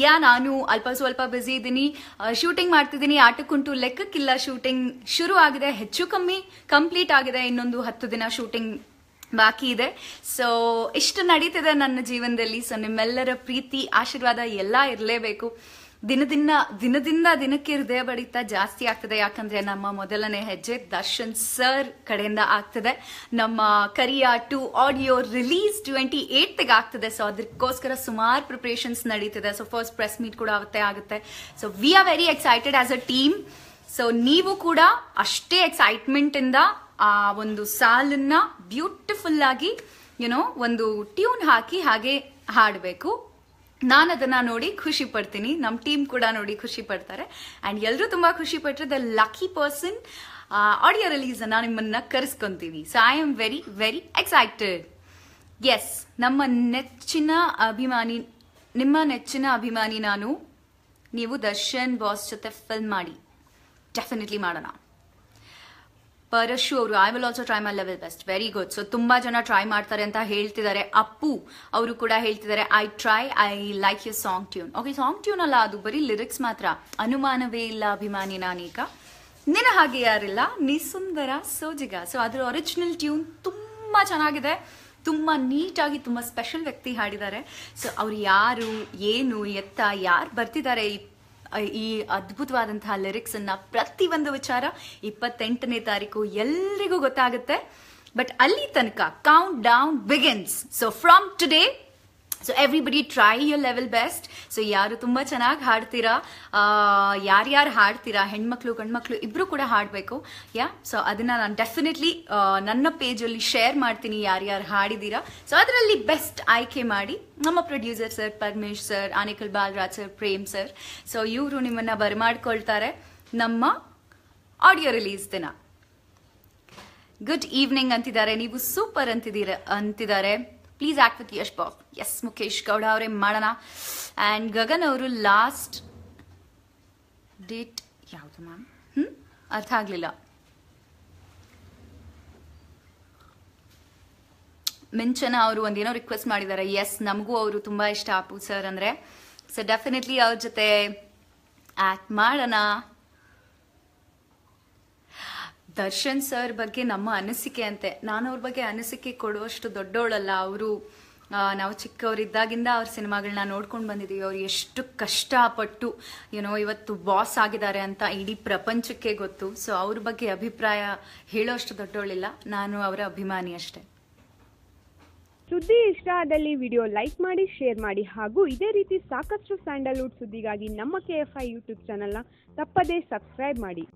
ಯಾ, ನಾನು ಅಲ್ಪ ಸ್ವಲ್ಪ ಬ್ಯುಸಿ ಇದ್ದೀನಿ. ಶೂಟಿಂಗ್ ಮಾಡ್ತಿದ್ದೀನಿ. ಆಟಕ್ಕುಂಟು ಲೆಕ್ಕಕ್ಕಿಲ್ಲ ಶೂಟಿಂಗ್ ಶುರು ಆಗಿದೆ, ಹೆಚ್ಚು ಕಮ್ಮಿ ಕಂಪ್ಲೀಟ್ ಆಗಿದೆ. ಇನ್ನೊಂದು ಹತ್ತು ದಿನ ಶೂಟಿಂಗ್ ಬಾಕಿ ಇದೆ. ಸೊ ಇಷ್ಟು ನಡೀತಿದೆ ನನ್ನ ಜೀವನದಲ್ಲಿ. ಸೊ ನಿಮ್ಮೆಲ್ಲರ ಪ್ರೀತಿ, ಆಶೀರ್ವಾದ ಎಲ್ಲ ಇರಲೇಬೇಕು. ದಿನದಿನ ದಿನದಿಂದ ದಿನಕ್ಕೆ ಹೃದಯ ಬಡಿತ ಜಾಸ್ತಿ ಆಗ್ತದೆ. ಯಾಕಂದ್ರೆ ನಮ್ಮ ಮೊದಲನೇ ಹೆಜ್ಜೆ ದರ್ಶನ್ ಸರ್ ಕಡೆಯಿಂದ ಆಗ್ತದೆ. ನಮ್ಮ Kariya two audio release twenty ಏಟ್ಗೆ ಆಗ್ತದೆ. ಸೊ ಅದಕ್ಕೋಸ್ಕರ ಸುಮಾರು ಪ್ರಿಪ್ರೇಷನ್ಸ್ ನಡೀತಿದೆ. ಸೊ ಫಸ್ಟ್ ಪ್ರೆಸ್ ಮೀಟ್ ಕೂಡ ಅವತ್ತೇ ಆಗುತ್ತೆ. So we are very excited as a team so ನೀವು ಕೂಡ ಅಷ್ಟೇ ಎಕ್ಸೈಟ್ಮೆಂಟ್ ಇಂದ, ಆ, ಒಂದು ಸಾಲನ್ನ ಬ್ಯೂಟಿಫುಲ್ ಆಗಿ ಯುನೋ ಒಂದು ಟ್ಯೂನ್ ಹಾಕಿ ಹಾಗೆ ಹಾಡಬೇಕು. ನಾನು ಅದನ್ನ ನೋಡಿ ಖುಷಿ ಪಡ್ತೀನಿ. ನಮ್ಮ ಟೀಮ್ ಕೂಡ ನೋಡಿ ಖುಷಿ ಪಡ್ತಾರೆ. ಅಂಡ್ ಎಲ್ಲರೂ ತುಂಬಾ ಖುಷಿ ಪಟ್ಟರೆ the lucky person audio release ಅನ್ನ ನಿಮ್ಮನ್ನ ಕರೆಸ್ಕೊಂತೀವಿ. So I am very very excited as ನಮ್ಮ ನೆಚ್ಚಿನ ಅಭಿಮಾನಿ, ನಿಮ್ಮ ನೆಚ್ಚಿನ ಅಭಿಮಾನಿ ನಾನು. ನೀವು ದರ್ಶನ್ ಬಾಸ್ ಜೊತೆ ಫಿಲ್ಮ್ ಮಾಡಿ. ಡೆಫಿನೆಟ್ಲಿ ಮಾಡೋಣ. ಪರಶು ಅವರು I will also try my level best very good so ತುಂಬಾ ಜನ ಟ್ರೈ ಮಾಡ್ತಾರೆ ಅಂತ ಹೇಳ್ತಿದ್ದಾರೆ. ಅಪ್ಪು ಅವರು ಕೂಡ ಹೇಳ್ತಿದ್ದಾರೆ I try I like you song tune okay song tune ಅಲ್ಲ, ಅದು ಬರೀ ಲಿರಿಕ್ಸ್ ಮಾತ್ರ. ಅನುಮಾನವೇ ಇಲ್ಲ, ಅಭಿಮಾನಿ ನಾನೀಗ. ನಿನ್ನ ಹಾಗೆ ಯಾರಿಲ್ಲ, ನೀ ಸುಂದರ ಸೋಜಿಗ. ಸೊ ಅದ್ರ ಒರಿಜಿನಲ್ ಟ್ಯೂನ್ ತುಂಬಾ ಚೆನ್ನಾಗಿದೆ. ತುಂಬಾ ನೀಟಾಗಿ, ತುಂಬಾ ಸ್ಪೆಷಲ್ ವ್ಯಕ್ತಿ ಹಾಡಿದ್ದಾರೆ. ಸೊ ಅವ್ರು ಯಾರು, ಏನು, ಎತ್ತ, ಯಾರು ಬರ್ತಿದ್ದಾರೆ ಈ ಈ ಅದ್ಭುತವಾದಂತಹ ಪ್ರತಿ ಒಂದು ವಿಚಾರ ಇಪ್ಪತ್ತೆಂಟನೇ ತಾರೀಕು ಎಲ್ರಿಗೂ ಗೊತ್ತಾಗುತ್ತೆ. ಬಟ್ ಅಲ್ಲಿ ತನಕ count down begins so from today so everybody try your level best so ಯಾರು ತುಂಬ ಚೆನ್ನಾಗಿ ಹಾಡ್ತೀರಾ ಯಾರ್ಯಾರು ಹಾಡ್ತೀರಾ, ಹೆಣ್ಮಕ್ಳು, ಗಂಡ್ಮಕ್ಳು ಇಬ್ರು ಕೂಡ ಹಾಡಬೇಕು. ಯಾ ಸೊ ಅದನ್ನ ನಾನು ಡೆಫಿನೆಟ್ಲಿ ನನ್ನ ಪೇಜಲ್ಲಿ ಶೇರ್ ಮಾಡ್ತೀನಿ ಯಾರ್ಯಾರು ಹಾಡಿದ್ದೀರಾ ಸೊ ಅದರಲ್ಲಿ ಬೆಸ್ಟ್ ಆಯ್ಕೆ ಮಾಡಿ ನಮ್ಮ producer sir Paramesh sir Anekal Balaraj sir Prem sir so ಇವರು ನಿಮ್ಮನ್ನ ಬರಮಾಡ್ಕೊಳ್ತಾರೆ ನಮ್ಮ ಆಡಿಯೋ ರಿಲೀಸ್ ದಿನ. ಗುಡ್ ಈವ್ನಿಂಗ್ ಅಂತಿದ್ದಾರೆ. ನೀವು ಸೂಪರ್ ಅಂತಿದ್ದೀರ, ಅಂತಿದ್ದಾರೆ. ಪ್ಲೀಸ್ ಆಕ್ಟ್ ವಿತ್ ಯಶ್ ಬಾಬ್ ಎಸ್ ಮುಖೇಶ್ ಗೌಡ ಅವರೇ ಮಾಡೋಣ ಆ್ಯಂಡ್ ಗಗನ್ ಅವರು ಲಾಸ್ಟ್ ಡೇಟ್ ಯಾವುದು ಮ್ಯಾಮ್ ಹ್ಞೂ ಅರ್ಥ ಆಗಲಿಲ್ಲ ಮಿಂಚನ ಅವರು ಒಂದೇನೋ ರಿಕ್ವೆಸ್ಟ್ ಮಾಡಿದ್ದಾರೆ ಎಸ್ ನಮಗೂ ಅವರು ತುಂಬ ಇಷ್ಟ ಅಪ್ಪು ಸರ್ ಅಂದರೆ ಸೊ ಡೆಫಿನೆಟ್ಲಿ ಅವ್ರ ಜೊತೆ ಆ್ಯಕ್ಟ್ ಮಾಡೋಣ ದರ್ಶನ್ ಸರ್ ಬಗ್ಗೆ ನಮ್ಮ ಅನಿಸಿಕೆ ಅಂತೆ. ನಾನು ಅವ್ರ ಬಗ್ಗೆ ಅನಿಸಿಕೆ ಕೊಡುವಷ್ಟು ದೊಡ್ಡವಳಲ್ಲ ಅವರು ನಾವು ಚಿಕ್ಕವರಿದ್ದಾಗಿಂದ ಅವ್ರ ಸಿನಿಮಾಗಳನ್ನ ನೋಡ್ಕೊಂಡು ಬಂದಿದ್ದೀವಿ ಅವ್ರು ಎಷ್ಟು ಕಷ್ಟಪಟ್ಟು ಏನೋ ಇವತ್ತು ಬಾಸ್ ಆಗಿದ್ದಾರೆ ಅಂತ ಇಡೀ ಪ್ರಪಂಚಕ್ಕೆ ಗೊತ್ತು. ಸೊ ಅವ್ರ ಬಗ್ಗೆ ಅಭಿಪ್ರಾಯ ಹೇಳೋಷ್ಟು ದೊಡ್ಡವಳಿಲ್ಲ ನಾನು ಅವರ ಅಭಿಮಾನಿ ಅಷ್ಟೇ. ಸುದ್ದಿ ಇಷ್ಟ ಆದಲ್ಲಿ ವಿಡಿಯೋ ಲೈಕ್ ಮಾಡಿ, ಶೇರ್ ಮಾಡಿ ಹಾಗೂ ಇದೇ ರೀತಿ ಸಾಕಷ್ಟು ಸ್ಯಾಂಡಲ್ವುಡ್ ಸುದ್ದಿಗಾಗಿ ನಮ್ಮ ಕೆ ಎಫ್ ಐ ಯೂಟ್ಯೂಬ್ ಚಾನಲ್ನ ತಪ್ಪದೇ ಸಬ್ಸ್ಕ್ರೈಬ್ ಮಾಡಿ.